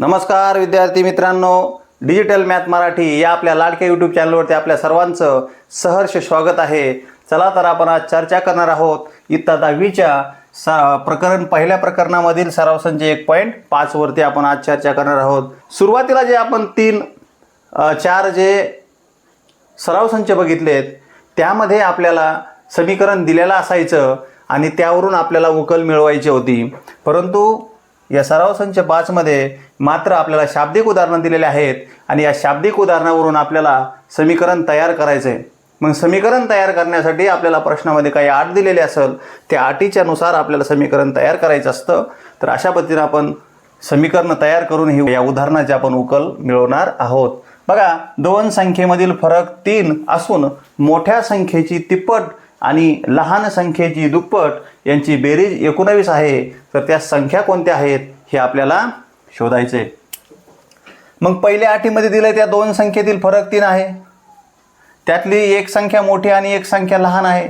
नमस्कार विद्यार्थी मित्रांनो. डिजिटल मॅथ मराठी या आपल्या लाडक्या यूट्यूब चॅनलवरती आपल्या सर्वांचं सहर्ष स्वागत आहे. चला तर आपण आज चर्चा करणार आहोत इत्ता दहावीच्या सा प्रकरण पहिल्या प्रकरणामधील सराव संच एक पॉईंट पाचवरती आपण आज चर्चा करणार आहोत. सुरुवातीला जे आपण तीन चार जे सराव संच बघितलेत त्यामध्ये आपल्याला समीकरण दिलेलं असायचं आणि त्यावरून आपल्याला उकल मिळवायची होती. परंतु या सराव संच पाचमध्ये मात्र आपल्याला शाब्दिक उदाहरणं दिलेले आहेत आणि या शाब्दिक उदाहरणावरून आपल्याला समीकरण तयार करायचं आहे मग समीकरण तयार करण्यासाठी आपल्याला प्रश्नामध्ये काही आट दिलेली असेल त्या अटीच्या नुसार आपल्याला समीकरण तयार करायचं असतं. तर अशा पद्धतीनं आपण समीकरण तयार करून ही या उदाहरणाची आपण उकल मिळवणार आहोत. बघा दोन संख्येमधील फरक तीन असून मोठ्या संख्येची तिप्पट आणि लहान संख्येची दुप्पट यांची बेरीज एकोणावीस आहे तर त्या संख्या कोणत्या आहेत हे आपल्याला शोधायचे. मग पहिल्या अटीमध्ये दिलं त्या दोन संख्येतील फरक तीन आहे. त्यातली एक संख्या मोठी आणि एक संख्या लहान आहे.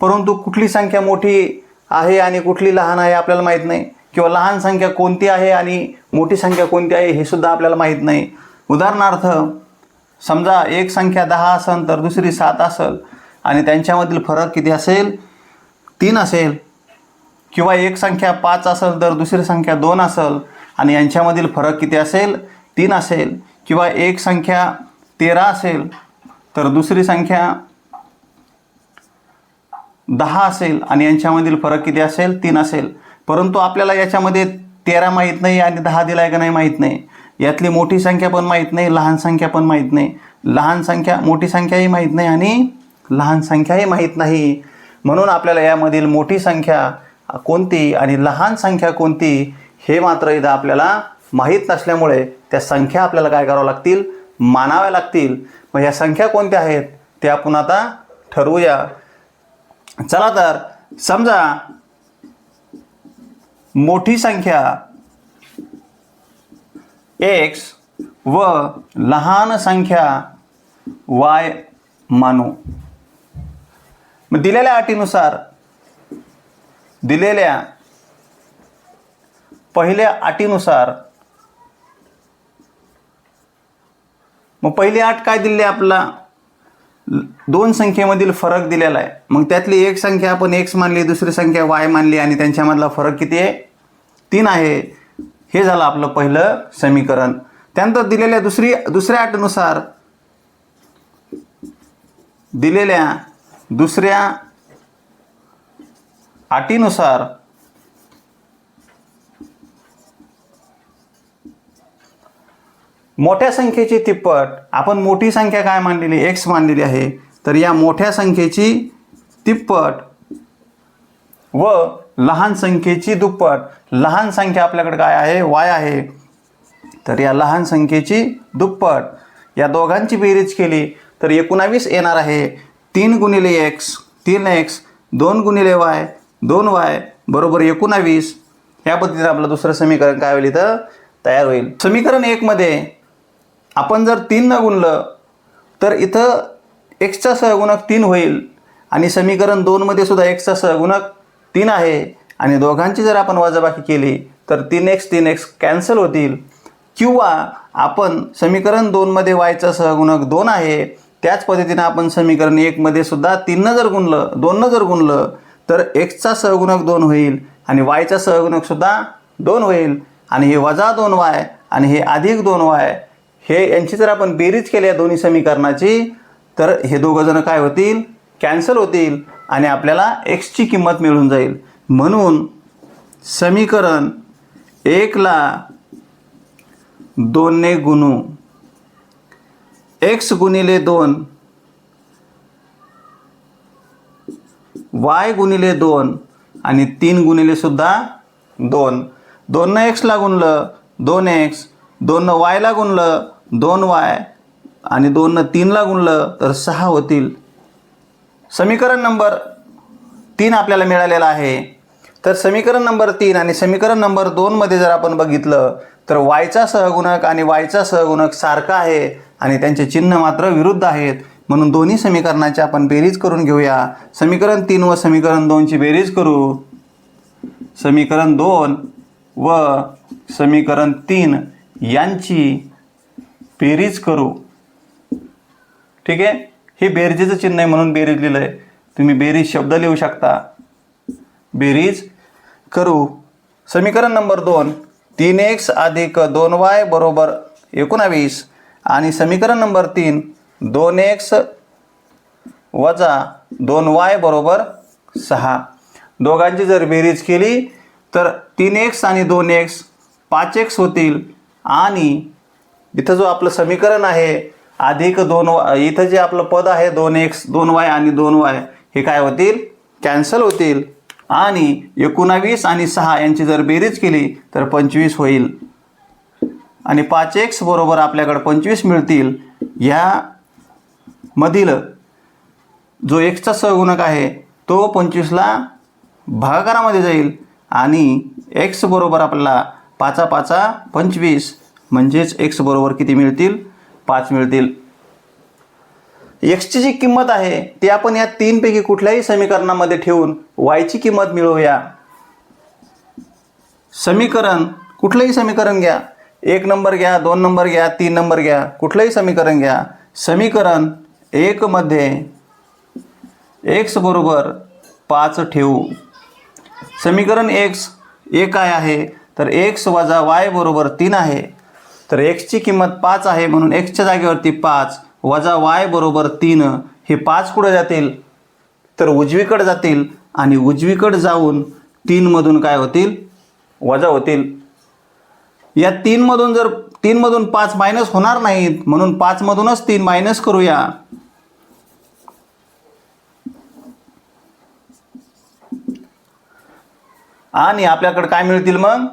परंतु कुठली संख्या मोठी आहे आणि कुठली लहान आहे आपल्याला माहीत नाही. किंवा लहान संख्या कोणती आहे आणि मोठी संख्या कोणती आहे हे सुद्धा आपल्याला माहीत नाही. उदाहरणार्थ समजा एक संख्या दहा असेल तर दुसरी सात असेल. आणि त्यांच्यामधील फरक किती असेल? तीन असेल. किंवा एक संख्या पाच असेल तर दुसरी संख्या दोन असेल. आणि यांच्यामधील फरक किती असेल? तीन असेल. किंवा एक संख्या तेरा असेल तर दुसरी संख्या दहा असेल. आणि यांच्यामधील फरक किती असेल? तीन असेल. परंतु आपल्याला याच्यामध्ये तेरा माहीत नाही आणि दहा दिलाय का नाही माहीत नाही. यातली मोठी संख्या पण माहीत नाही लहान संख्या पण माहीत नाही. लहान संख्या मोठी संख्याही माहीत नाही आणि लहान संख्याही माहीत नाही. म्हणून आपल्याला यामधील मोठी संख्या कोणती आणि लहान संख्या कोणती हे मात्र इथं आपल्याला माहीत नसल्यामुळे त्या संख्या आपल्याला काय करावं लागतील? मानाव्या लागतील. मग ह्या संख्या कोणत्या आहेत? ते आपण आता ठरवूया. चला तर समजा मोठी संख्या एक्स व लहान संख्या वाय मानू. मग दिलेल्या अटीनुसार दिलेल्या पहिल्या अटीनुसार मग पहिली आठ काय दिली आहे आपला? दोन संख्येमधील फरक दिलेला आहे. मग त्यातली एक संख्या आपण एक्स मानली दुसरी संख्या वाय मानली आणि त्यांच्यामधला फरक किती आहे? तीन आहे. हे झालं आपलं पहिलं समीकरण. त्यानंतर दिलेल्या दुसरी दुसऱ्या अटीनुसार दिलेल्या दुसऱ्या अटीनुसार मोठ्या संख्येची तिप्पट आपण मोठी संख्या काय मानलेली एक्स मानलेली आहे. तर या मोठ्या संख्येची तिप्पट व लहान संख्येची दुप्पट. लहान संख्या आपल्याकडे काय आहे? वाय आहे. तर या लहान संख्येची दुप्पट. या दोघांची बेरीज केली तर एकोणावीस येणार आहे. तीन गुणिले एक्स तीन एक्स दोन गुणिले वाय दोन वाय बरोबर एकोणावीस या पद्धतीने आपलं दुसरं समीकरण काय होईल इथं? तयार होईल. समीकरण एकमध्ये आपण जर तीन न गुणलं तर इथं एक्सचा सहगुणक तीन होईल. आणि समीकरण दोनमध्ये सुद्धा एक्सचा सहगुणक तीन आहे. आणि दोघांची जर आपण वजाबाकी केली तर तीन एक्स तीन एक्स कॅन्सल होतील. किंवा आपण समीकरण दोनमध्ये वायचा सहगुणक दोन आहे त्याच पद्धतीनं आपण समीकरण एकमध्ये सुद्धा तीननं जर गुणलं दोननं जर गुणलं तर एक्सचा सहगुणक दोन होईल आणि वायचा सहगुणकसुद्धा दोन होईल. आणि हे वजा दोन वाय आणि हे अधिक दोन वाय हे यांची जर आपण बेरीज केली या दोन्ही समीकरणाची तर हे दोघं जण काय होतील? कॅन्सल होतील आणि आपल्याला एक्सची किंमत मिळून जाईल. म्हणून समीकरण एकला दोनने गुणू. एक्स गुणिले दोन. वाय गुणिले दोन. आणि तीन गुणिले सुद्धा दोन. दोननं एक्सला गुणलं दोन एक्स दोननं वायला गुणलं दोन वाय आणि दोननं तीनला गुणलं तर सहा होतील. समीकरण नंबर तीन आपल्याला मिळालेलं आहे. तर समीकरण नंबर तीन आणि समीकरण नंबर दोनमध्ये जर आपण बघितलं तर वायचा सहगुणक आणि वायचा सहगुणक सारखा आहे आणि त्यांचे चिन्ह मात्र विरुद्ध आहेत. म्हणून दोन्ही समीकरणाची आपण बेरीज करून घेऊया. समीकरण तीन व समीकरण दोनची बेरीज करू. समीकरण दोन व समीकरण तीन यांची बेरीज करू. ठीक आहे? हे बेरजेचं चिन्ह आहे म्हणून बेरीज लिहिलं आहे तुम्ही बेरीज शब्द लिहू शकता. बेरीज करू. समीकरण नंबर दोन. तीन एक्स अधिक दोन वाय बरोबर एकोणावीस. आणि समीकरण नंबर तीन दोन एक्स वजा दोन वाय बरोबर सहा. दोघांची जर बेरीज केली तर तीन एक्स आणि दोन एक्स पाच एक्स होतील. आणि इथं जो आपलं समीकरण आहे अधिक दोन वाय इथं जे आपलं पद आहे दोन एक्स दोन वाय आणि दोन वाय हे काय होतील? कॅन्सल होतील. आणि एकोणावीस आणि सहा यांची जर बेरीज केली तर पंचवीस होईल. आणि पाच एक्स बरोबर आपल्याकडे पंचवीस मिळतील या मधील जो एक्सचा सहगुणक आहे तो पंचवीसला भागाकारामध्ये जाईल. आणि एक्स बरोबर आपल्याला पाचा पाचा पंचवीस म्हणजेच एक्स बरोबर किती मिळतील? पाच मिळतील. एक्सची जी किंमत आहे ती आपण या तीनपैकी कुठल्याही समीकरणामध्ये ठेवून वायची किंमत मिळवूया. समीकरण कुठलंही समीकरण घ्या. एक नंबर घ्या दोन नंबर घ्या तीन नंबर घ्या कुठलंही समीकरण घ्या. समीकरण एकमध्ये एक्स बरोबर पाच ठेवू. समीकरण एक्स एक काय आहे? तर एक्स वजा वाय बरोबर तीन आहे. तर एक्सची किंमत पाच आहे म्हणून एक्सच्या जागेवरती पाच. वजा वाय बरोबर तीन हे पाच कुठं जातील? तर उजवीकडे जातील आणि उजवीकडे जाऊन तीनमधून काय होतील? वजा होतील. या तीनमधून जर तीनमधून पाच मायनस होणार नाहीत म्हणून पाचमधूनच तीन मायनस करूया. आणि आपल्याकडे काय मिळतील मग?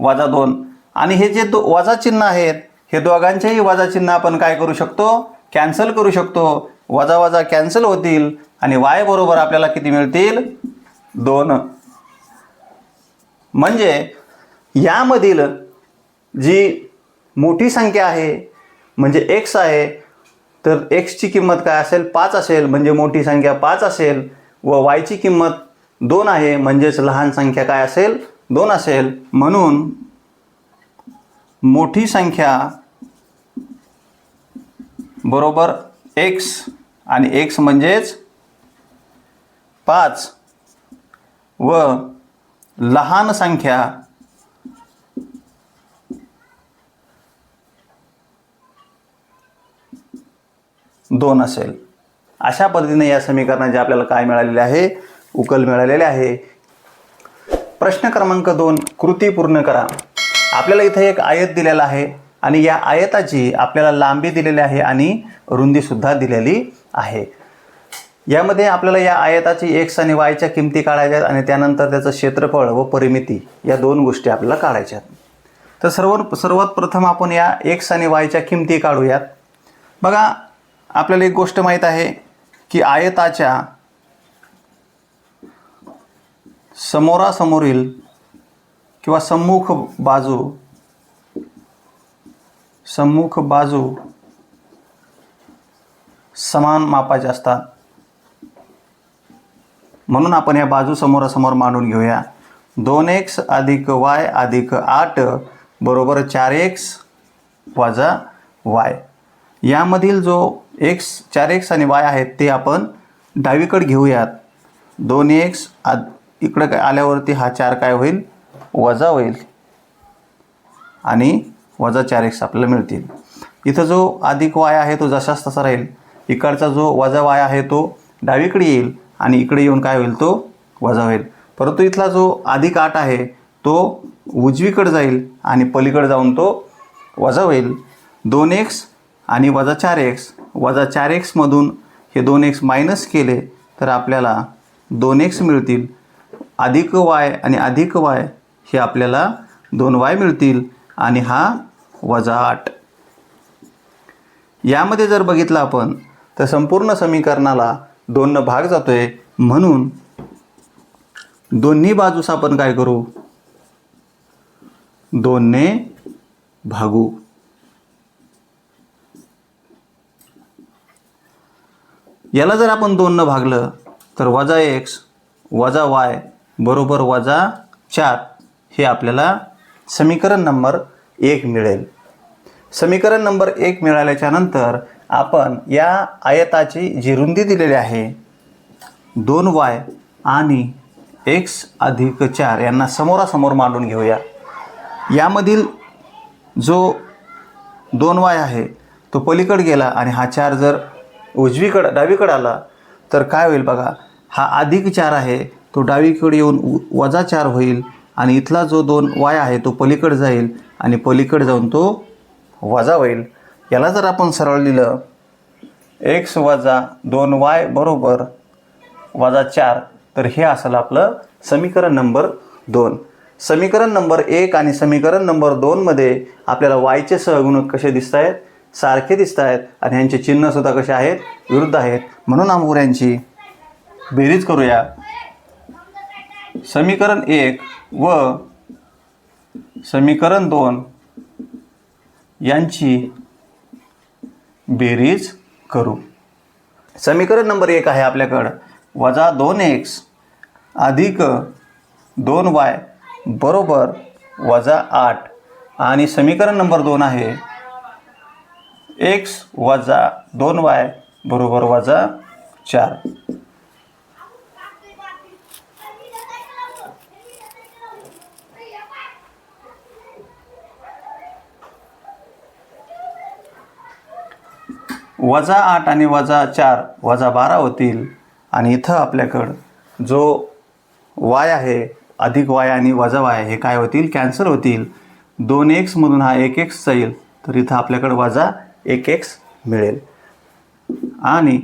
वजा दोन. आणि हे जे दो वजा चिन्ह आहेत हे दोघांच्याही वजा चिन्ह आपण काय करू शकतो? कॅन्सल करू शकतो. वजा वजा कॅन्सल होतील आणि वाय बरोबर आपल्याला किती मिळतील? दोन. म्हणजे यामधील जी मोठी संख्या आहे म्हणजे एक्स आहे तर एक्सची किंमत काय असेल? पाच असेल. म्हणजे मोठी संख्या पाच असेल व वायची किंमत दोन आहे. म्हणजेच लहान संख्या काय असेल? दोन असेल. म्हणून मोठी संख्या बरोबर एक्स आणि एक्स म्हणजेच पाच. व लहान संख्या दोन असेल. अशा पद्धतीने या समीकरणाचे आपल्याला काय मिळालेले आहे? उकल मिळालेले आहे. प्रश्न क्रमांक दोन कृती पूर्ण करा. आपल्याला इथे एक आयत दिलेला आहे. आणि या आयताची आपल्याला लांबी दिलेली आहे आणि रुंदीसुद्धा दिलेली आहे. यामध्ये आपल्याला या आयताची एक्स आणि वायच्या किमती काढायच्या आहेत आणि त्यानंतर त्याचं क्षेत्रफळ व परिमिती या दोन गोष्टी आपल्याला काढायच्या आहेत. तर सर्व सर्वात प्रथम आपण या एक्स आणि वायच्या किमती काढूयात. बघा आपल्याला एक गोष्ट माहीत आहे की आयताच्या समोरासमोरील किंवा सम्मुख बाजू सम्मुख बाजू समान मापाचे असतात. म्हणून आपण या बाजू समोरासमोर मांडून घेऊया. दोन एक्स अधिक वाय अधिक आठ बरोबर चार एक्स वजा वाय यामधील जो एक्स चार एक्स आणि वाय आहेत ते आपण डावीकडे घेऊयात. दोन एक्स आद इकडं काय आल्यावरती हा चार काय होईल? वजा होईल. आणि वजा चार एक्स आपल्याला मिळतील. इथं जो अधिक वाय आहे तो जशाच तसा राहील. इकडचा जो वजा वाय आहे तो डावीकडे येईल आणि इकडे येऊन काय होईल तो वजा होईल. परंतु इथला जो अधिक आठ आहे तो उजवीकडे जाईल आणि पलीकडे जाऊन तो वजा होईल. दोन एक्स आणि वजा चार एक्स वजा चार एक्समधून हे दोन एक्स मायनस केले तर आपल्याला दोन एक्स मिळतील. अधिक वाय आणि अधिक वाय हे आपल्याला दोन वाय मिळतील. आणि हा वजा आठ यामध्ये जर बघितलं आपण तर संपूर्ण समीकरणाला दोननं भाग जातोय. म्हणून दोन्ही बाजूस आपण काय करू? दोनने भागू. याला जर आपण दोननं भागलं तर वजा एक्स वजा वाय बरोबर वजा चार हे आपल्याला समीकरण नंबर एक मिळेल. समीकरण नंबर एक मिळाल्याच्या नंतर आपण या आयताची जी रुंदी दिलेली आहे दोन वाय आणि एक्स अधिक चार यांना समोरासमोर मांडून घेऊया. यामधील जो दोन वाय आहे तो पलीकड गेला आणि हा चार जर उजवीकडं डावीकडं आला तर काय होईल बघा हा अधिक चार आहे तो डावीकडे येऊन उ- वजा चार होईल आणि इथला जो दोन वाय आहे तो पलीकडे जाईल आणि पलीकडे जाऊन तो वजा होईल. याला जर आपण सरळ लिहिलं एक्स वजा दोन वाय बरोबर वजा चार तर हे असेल आपलं समीकरण नंबर दोन. समीकरण नंबर एक आणि समीकरण नंबर दोनमध्ये आपल्याला वायचे सहगुणक कसे दिसत आहेत सारखे दिसत आहेत आणि यांचे चिन्हसुद्धा कसे आहेत? विरुद्ध आहेत. म्हणून आम्ही यांची बेरीज करूया. समीकरण एक व समीकरण दोन यांची बेरीज करू. समीकरण नंबर एक आहे आपल्याकडं. वजा दोन एक्स अधिक दोन वाय बरोबर वजा आठ. आणि समीकरण नंबर दोन आहे एक्स वजा दोन वाय बरोबर वजा चार. वजा आठ आणि वजा चार वजा बारा होतील. आणि इथं आपल्याकडं जो वाय आहे अधिक वाय आणि वजा वाय हे काय होतील? कॅन्सल होतील. दोन एक्समधून हा एक एक्स जाईल. तर इथं आपल्याकडं वजा एक एक्स मिळेल. आणि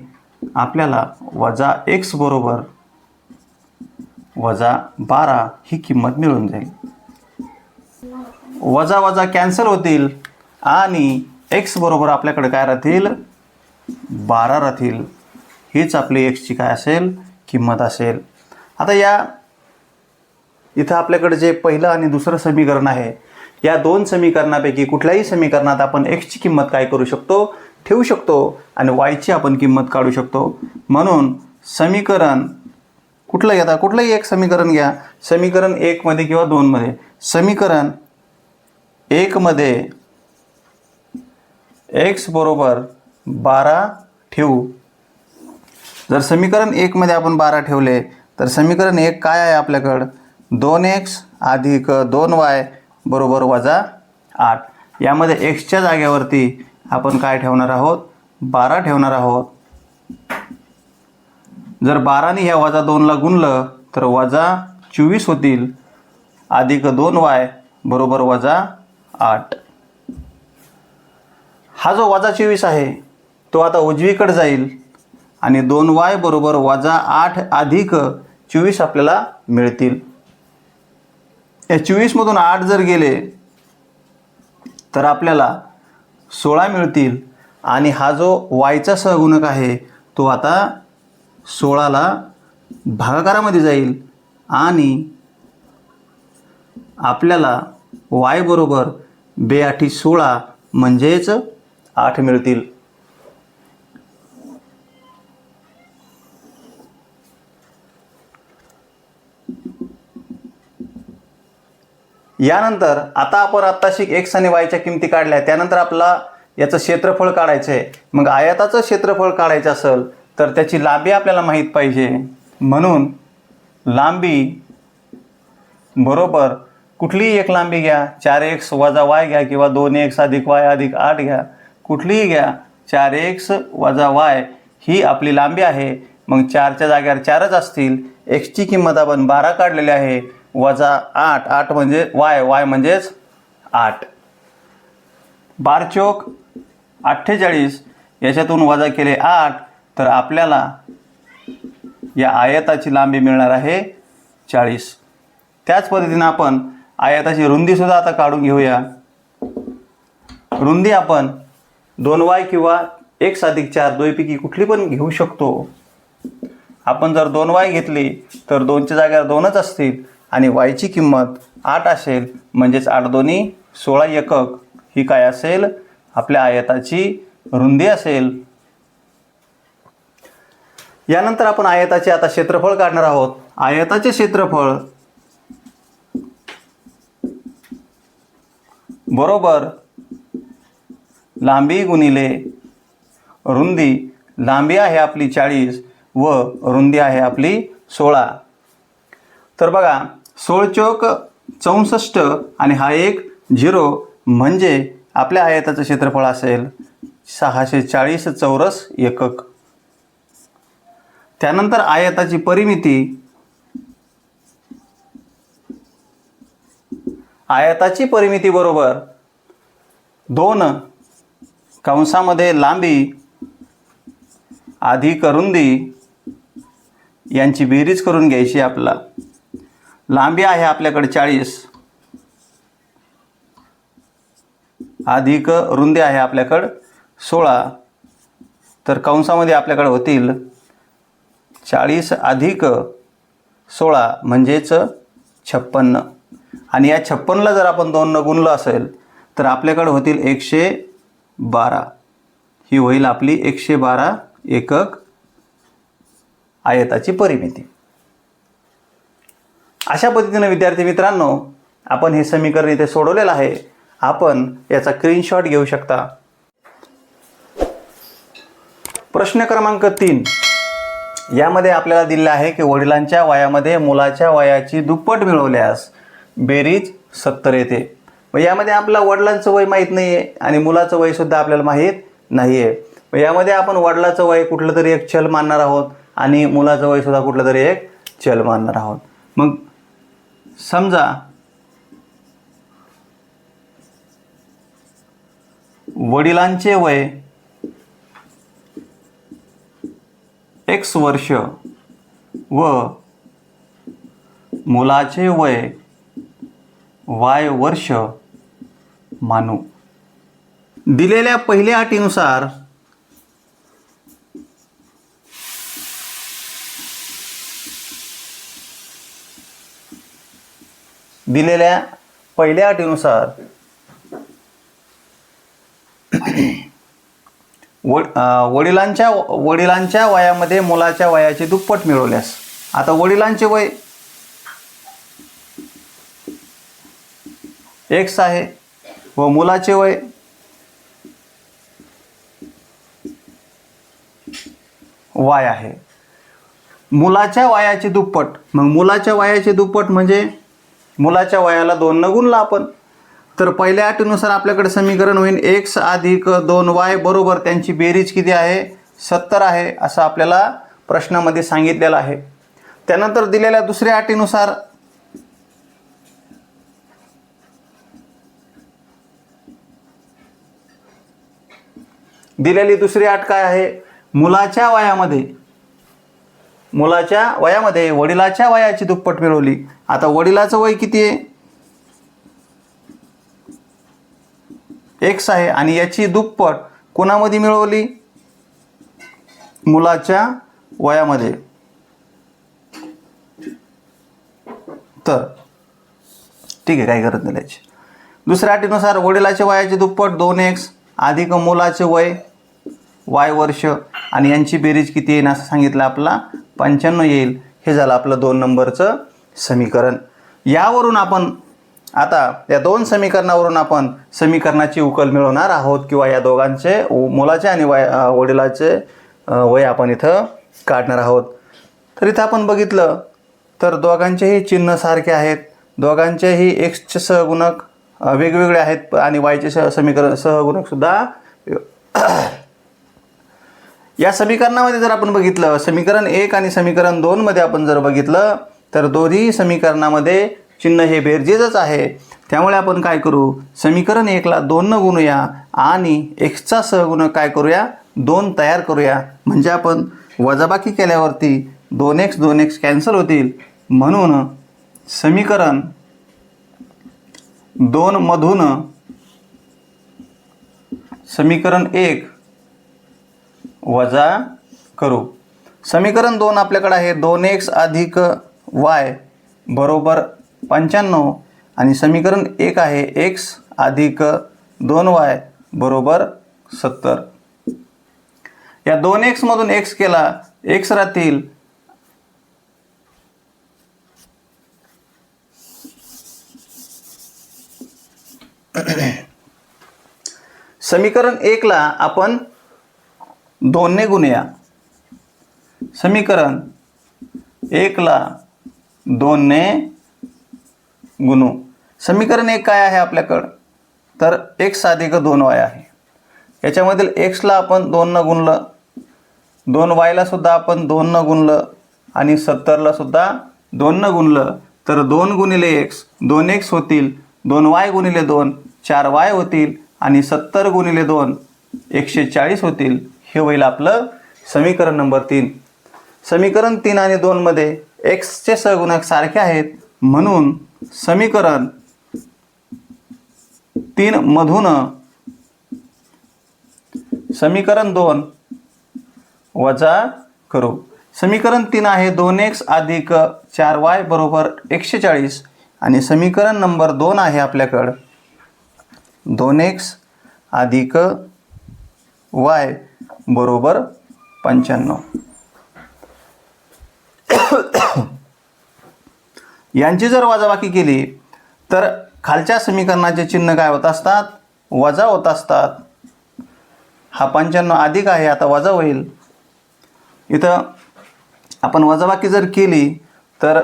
आपल्याला वजा एक्स बरोबर वजा बारा ही किंमत मिळून जाईल. वजा वजा कॅन्सल होतील. आणि एक्स बरोबर आपल्याकडे काय राहतील? बारा राहतील हीच आपली एक्सची काय असेल किंमत असेल. आता या इथं आपल्याकडे जे पहिलं आणि दुसरं समीकरण आहे या दोन समीकरणापैकी कुठल्याही समीकरणात आपण एक्सची किंमत काय करू शकतो ठेवू शकतो आणि वायची आपण किंमत काढू शकतो. म्हणून समीकरण कुठलं घेता? कुठलंही एक समीकरण घ्या. समीकरण एकमध्ये किंवा दोनमध्ये समीकरण एकमध्ये एक्स बरोबर बारा ठेवू. जर समीकरण एकमध्ये आपण बारा ठेवले तर समीकरण एक काय आहे आपल्याकडं? दोन एक्स अधिक दोन वाय बरोबर वजा आठ. यामध्ये एक्सच्या जागेवरती आपण काय ठेवणार आहोत? बारा ठेवणार आहोत. जर बाराने ह्या वजा दोनला गुणलं तर वजा चोवीस होतील. अधिक दोन वाय बरोबर वजा आठ. हा जो वजा चोवीस आहे तो आता उजवीकडे जाईल आणि दोन वाय बरोबर वजा आठ अधिक चोवीस आपल्याला मिळतील. या चोवीसमधून आठ जर गेले तर आपल्याला सोळा मिळतील. आणि हा जो वायचा सहगुणक आहे तो आता सोळाला भागाकारामध्ये जाईल. आणि आपल्याला वाय बरोबर बेआठी सोळा म्हणजेच आठ मिळतील. यानंतर आता आपण आत्ताशी एक्स आणि वायच्या किमती काढल्या. त्यानंतर आपला याचं क्षेत्रफळ काढायचं आहे मग आयाताचं क्षेत्रफळ काढायचं असेल तर त्याची लांबी आपल्याला माहीत पाहिजे. म्हणून लांबी बरोबर कुठलीही एक लांबी घ्या. चार एक्स वजा वाय घ्या किंवा दोन एक्स अधिक वाय अधिक आठ घ्या. कुठलीही घ्या. चार एक्स वजा वाय ही आपली लांबी आहे. मग चारच्या जागेवर चारच असतील. एक्सची किंमत आपण बारा काढलेली आहे. वजा आठ आठ म्हणजे वाय वाय म्हणजेच आठ. बार अठ्ठेचाळीस याच्यातून वजा केले आठ तर आपल्याला या आयताची लांबी मिळणार आहे चाळीस. त्याच पद्धतीनं आपण आयताची रुंदीसुद्धा आता काढून घेऊया. रुंदी आपण दोन वाय किंवा एक साधिक चार दोयपैकी कुठली पण घेऊ शकतो. आपण जर दोन वाय घेतली तर दोनच्या जागेवर दोनच असतील आणि वायची किंमत आठ असेल म्हणजेच आठ दोन्ही सोळा एकक ही काय असेल? आपल्या आयताची रुंदी असेल. यानंतर आपण आयताचे आता क्षेत्रफळ काढणार आहोत. आयताचे क्षेत्रफळ बरोबर लांबी गुणिले रुंदी. लांबी आहे आपली चाळीस व रुंदी आहे आपली सोळा. तर बघा सोळ चौक चौसष्ट आणि हा एक झिरो म्हणजे आपल्या आयताचं क्षेत्रफळ असेल सहाशे चाळीस चौरस एकक. त्यानंतर आयताची परिमिती. आयताची परिमिती बरोबर दोन कंसामध्ये लांबी आधी करुंदी यांची बेरीज करून घ्यायची आपला लांबी आहे आपल्याकडे चाळीस. अधिक रुंदी आहे आपल्याकडं सोळा. तर कंसामध्ये आपल्याकडे होतील चाळीस अधिक सोळा म्हणजेच छप्पन्न. आणि या छप्पनला जर आपण दोननं गुणलं असेल तर आपल्याकडे होतील एकशे बारा. ही होईल आपली एकशे बारा एकक आयताची परिमिती. अशा पद्धतीनं विद्यार्थी मित्रांनो आपण हे समीकरण इथे सोडवलेलं आहे. आपण याचा स्क्रीनशॉट घेऊ शकता. प्रश्न क्रमांक तीन. यामध्ये आपल्याला दिलेलं आहे की वडिलांच्या वयामध्ये मुलाच्या वयाची दुप्पट मिळवल्यास बेरीज सत्तर येते. मग यामध्ये आपला वडिलांचं वय माहीत नाही आहे आणि मुलाचं वयसुद्धा आपल्याला माहीत नाही आहे मग यामध्ये आपण वडिलाचं वय कुठलं तरी एक चल मानणार आहोत आणि मुलाचं वयसुद्धा कुठलं तरी एक चल मानणार आहोत. मग समजा वडिलांचे वय एक्स वर्ष व मुलाचे वय वाय वर्ष मानू. दिलेल्या पहिल्या अटीनुसार दिलेल्या पहिल्या अटीनुसार वडिलांच्या वडिलांच्या वयामध्ये मुलाच्या वयाचे दुप्पट मिळवल्यास. आता वडिलांचे वय एक्स आहे व मुलाचे वय वाय आहे. मुलाच्या वयाचे दुप्पट मग मुलाच्या वयाचे दुप्पट म्हणजे मुलाच्या वयाला दोन न गुणला आपण. तर पहिल्या अटीनुसार आपल्याकडे समीकरण होईल एक्स अधिक दोन वाय बरोबर त्यांची बेरीज किती आहे? सत्तर आहे असं आपल्याला प्रश्नामध्ये सांगितलेलं आहे. त्यानंतर दिलेल्या दुसऱ्या अटीनुसार दिलेली दुसरी अट काय आहे? मुलाच्या वयामध्ये. मुलाच्या वयामध्ये वडिलाच्या वयाची दुप्पट मिळवली. आता वडिलाचं वय किती आहे? एक्स आहे आणि याची दुप्पट कोणामध्ये मिळवली? मुलाच्या वयामध्ये. तर ठीक आहे काही गरज नाही त्याची. दुसऱ्या अटीनुसार वडिलाच्या वयाची दुप्पट दोन एक्स अधिक मुलाचे वय वाय वर्ष. आणि यांची बेरीज किती येईल असं सांगितलं आपला? पंच्याण्णव येईल. हे झालं आपलं दोन नंबरचं समीकरण. यावरून आपण आता या दोन समीकरणावरून आपण समीकरणाची उकल मिळवणार आहोत किंवा या दोघांचे मुलाचे आणि वय वडिलाचे वय आपण इथं काढणार आहोत. तर इथं आपण बघितलं तर दोघांचेही चिन्ह सारखे आहेत. दोघांचेही एक्सचे सहगुणक वेगवेगळे आहेत आणि वायचे सह समीकरण सहगुणकसुद्धा या समीकरणामध्ये जर आपण बघितलं समीकरण एक आणि समीकरण दोनमध्ये आपण जर बघितलं तर दोन्ही समीकरणामध्ये चिन्ह हे बेरजेचंच आहे. त्यामुळे आपण काय करू? समीकरण एकला दोननं गुणूया आणि एक्सचा सहगुणक काय करूया? दोन तयार करूया. म्हणजे आपण वजाबाकी केल्यावरती दोन एक्स दोन एक्स कॅन्सल होतील. म्हणून समीकरण दोनमधून समीकरण एक वजा करू. समीकरण दोन आपल्याकडे आहे. दोन एक्स अधिक वाय बरोबर पंच्याण्णव. आणि समीकरण एक आहे. एक्स अधिक दोन वाय बरोबर सत्तर. या दोन एक्समधून एक्स केला. एक्स राहतील समीकरण एकला आपण दोनने गुणया समीकरण एकला दोनने गुणू समीकरण एक काय आहे आपल्याकडं? तर एक्स अधिक दोन वाय आहे. याच्यामधील एक्सला आपण दोननं गुणलं दोन वायला सुद्धा आपण दोननं गुणलं आणि सत्तरला सुद्धा दोननं गुणलं. तर दोन गुणिले एक्स दोन एक्स होतील दोन वाय गुणिले दोन चार वाय होतील आणि सत्तर गुणिले दोन एकशे चाळीस होतील. हे होईल आपलं समीकरण नंबर तीन. समीकरण तीन आणि दोनमध्ये एक्सचे सहगुणक सारखे आहेत. म्हणून समीकरण तीन मधून समीकरण दोन वजा करू. समीकरण तीन आहे दोन एक्स अधिक चार वाय बरोबर एकशे चाळीस आणि समीकरण नंबर दोन आहे आपल्याकडं दोन एक्स अधिक वाय बरोबर पंच्याण्णव. यांची जर वजाबाकी केली तर खालच्या समीकरणाचे चिन्ह काय होत असतात? वजा होत असतात. हा पंच्याण्णव अधिक आहे आता वजा होईल. इथं आपण वजाबाकी जर केली तर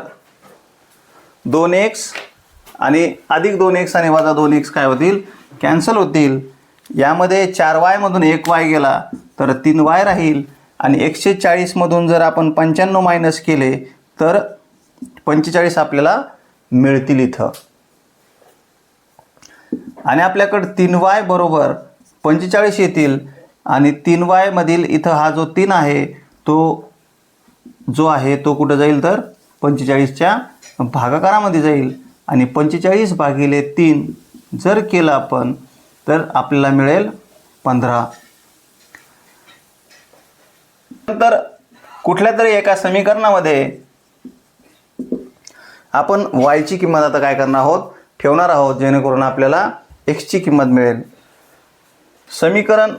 दोन एक्स आणि अधिक दोन एक्स आणि वजा दोन एक्स काय होतील? कॅन्सल होतील. यामध्ये चार वायमधून एक वाय गेला तर तीन वाय राहील. आणि एकशे चाळीसमधून जर आपण पंच्याण्णव मायनस केले तर पंचेचाळीस आपल्याला मिळतील इथं. आणि आपल्याकडं तीन वाय बरोबर पंचेचाळीस येतील. आणि तीन वायमधील इथं हा जो तीन आहे तो जो आहे तो कुठं जाईल तर पंचेचाळीसच्या भागाकारामध्ये जाईल. आणि पंचेचाळीस भागिले तीन जर केलं आपण तर आपल्याला मिळेल पंधरा नंतर कुठल्या तरी एका समीकरणामध्ये आपण वायची किंमत आता काय करणार आहोत? ठेवणार आहोत जेणेकरून आपल्याला एक्सची किंमत मिळेल. समीकरण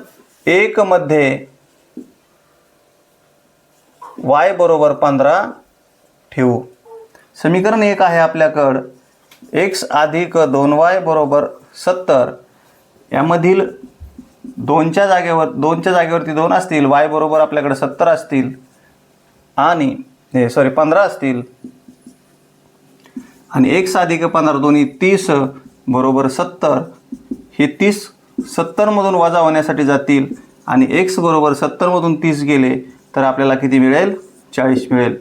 एकमध्ये वाय बरोबर पंधरा ठेवू. समीकरण एक आहे आपल्याकडं. एक्स अधिक दोन वाय बरोबर सत्तर. यामधील दोनच्या जागेवर दोनच्या जागेवरती दोन असतील वाय बरोबर आपल्याकडे सत्तर असतील आणि हे सॉरी पंधरा असतील आणि एक साधिक पंधरा दोन्ही तीस बरोबर सत्तर हे तीस सत्तरमधून वजा होण्यासाठी जातील आणि एक्स बरोबर सत्तरमधून तीस गेले तर आपल्याला किती मिळेल? चाळीस मिळेल.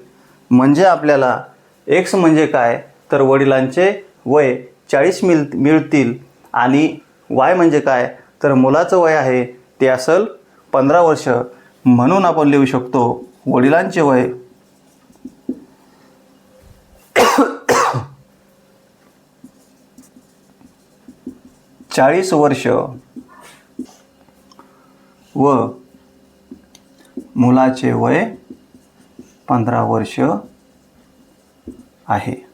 म्हणजे आपल्याला एक्स म्हणजे काय? तर वडिलांचे वय चाळीस मिळ मिळतील आणि वाय म्हणजे काय? तर मुलाचं वय आहे ते असेल पंधरा वर्ष. म्हणून आपण लिहू शकतो वडिलांचे वय. चाळीस वर्ष. व मुलाचे वय पंधरा वर्ष आहे.